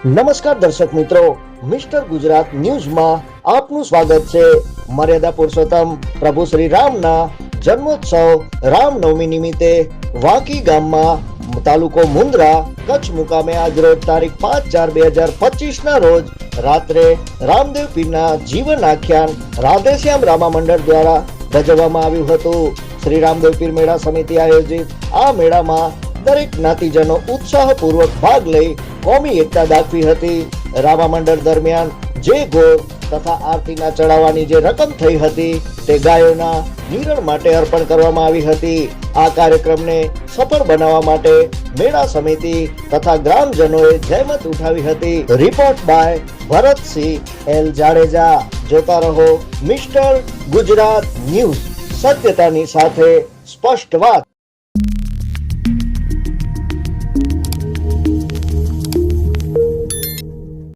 નમસ્કાર દર્શક મિત્રો, મિસ્ટર ગુજરાત ન્યૂઝમાં આપનું સ્વાગત છે. મર્યાદા પુરુષોત્તમ, પ્રભુ શ્રી રામના જન્મોત્સવ રામનવમી નિમિત્તે વાંકી ગામમાં તાલુકો મુન્દ્રા કચ્છ મુકામે આજરોજ તારીખ પાંચ ચાર બે હજાર પચીસ ના રોજ રાત્રે રામદેવ પીરના જીવન આખ્યાન રાધેશ્યામ રામા મંડળ દ્વારા ભજવવામાં આવ્યું હતું. શ્રી રામદેવ પીર મેળા સમિતિ આયોજિત આ મેળામાં દરેક જ્ઞાતિજનો ઉત્સાહપૂર્વક ભાગ લઈ કોમી એકતા દાખવી હતી રામા મંડળ દરમિયાન જે ગોળ તથા આરતીના ચડાવવાની જે રકમ થઈ હતી તે ગાયોના નિરણ માટે અર્પણ કરવામાં આવી હતી. આ કાર્યક્રમને સફળ બનાવવા માટે મેળા સમિતિ તથા ગ્રામજનોએ જહેમત ઉઠાવી હતી. Report by Bharatsinh L Jadeja. જોતા રહો મિસ્ટર ગુજરાત ન્યૂઝ. સત્યતાની સાથે સ્પષ્ટ વાત.